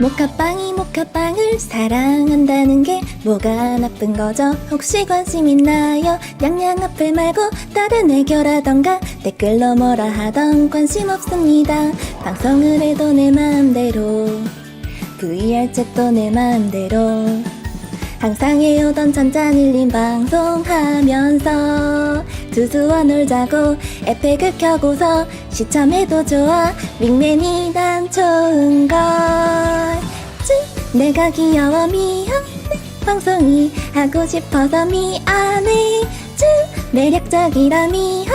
모카빵이 모카빵을 사랑한다는 게 뭐가 나쁜 거죠? 혹시 관심 있나요? 냥냥 앞을 말고 다른 애교라던가 댓글로 뭐라 하던 관심 없습니다. 방송을 해도 내 마음대로 VR 챗도 내 마음대로 항상 해오던 전자일림 방송하면서 두수와 놀자고 에펙을 켜고서 시참해도 좋아 윙맨이 난 좋은 걸 쯔, 내가 귀여워 미안해 방송이 하고 싶어서 미안해. 쯔, 매력적이라 미안해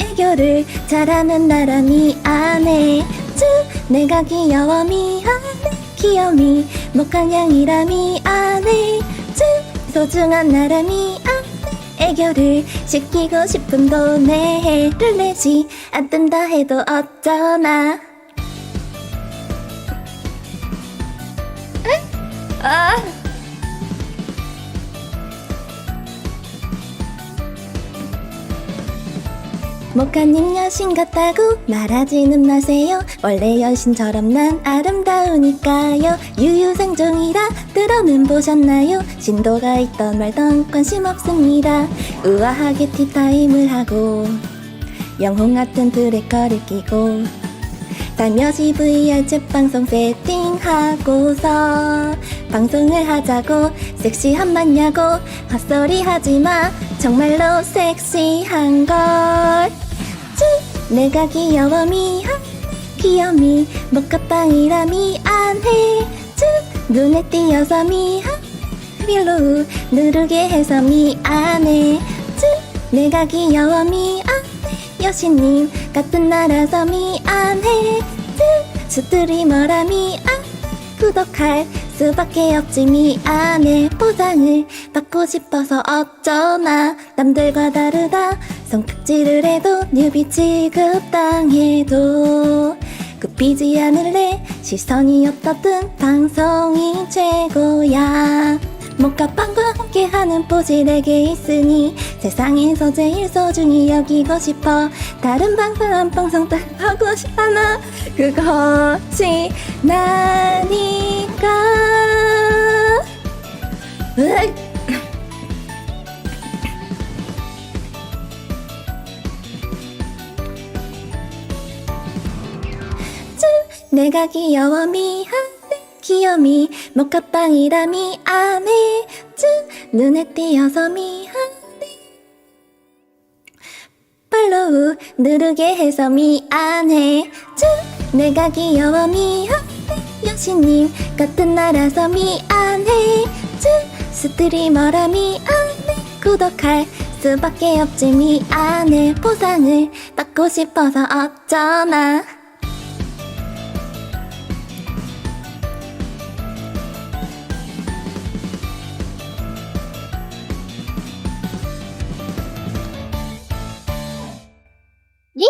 애교를 잘하는 나라 미안해. 쯔, 내가 귀여워 미안해 귀여미 목강양이라 미안해. 쯔, 소중한 나라 미안해 애교를 시키고 싶음도 내 해를 내지 않든다 해도 어쩌나 아. 목카님 여신 같다고 말하지는 마세요. 원래 여신처럼 난 아름다우니까요. 유유생종이라 들어는 보셨나요? 신도가 있던 말던 관심 없습니다. 우아하게 티타임을 하고 영혼 같은 트래커를 끼고 살며시 VR 챗 방송 세팅하고서 방송을 하자고 섹시한 맞냐고 헛소리 하지마 정말로 섹시한 걸 쭈! 내가 귀여워 미안해 귀여미 모카빵이라 미안해 쭈! 눈에 띄어서 미안해 별로 누르게 해서 미안해 쭈! 내가 귀여워 미안해 여신님 같은 나라서 미안해. 쭈! 스트리머라 미안해 구독할 수밖에 없지 미안해. 보상을 받고 싶어서 어쩌나. 남들과 다르다. 성격질을 해도 뉴비 취급당해도 굽히지 않을래. 시선이 어떻든 방송이 최고야 모카빵과 함께하는 포지 내게 있으니 세상에서 제일 소중히 여기고 싶어. 다른 방송 한 방송 다 하고 싶잖아. 그것이 나니까. 으악! 쭈, 내가 귀여워 미안해. 귀요미 모카빵이라 미안해 쭈, 눈에 띄어서 미안해. 팔로우 누르게 해서 미안해. 쭈, 내가 귀여워 미안해. 여신님 같은 나라서 미안해. 쭈, 스트리머라 미안해. 구독할 수밖에 없지 미안해. 보상을 받고 싶어서 어쩌나 ರೀ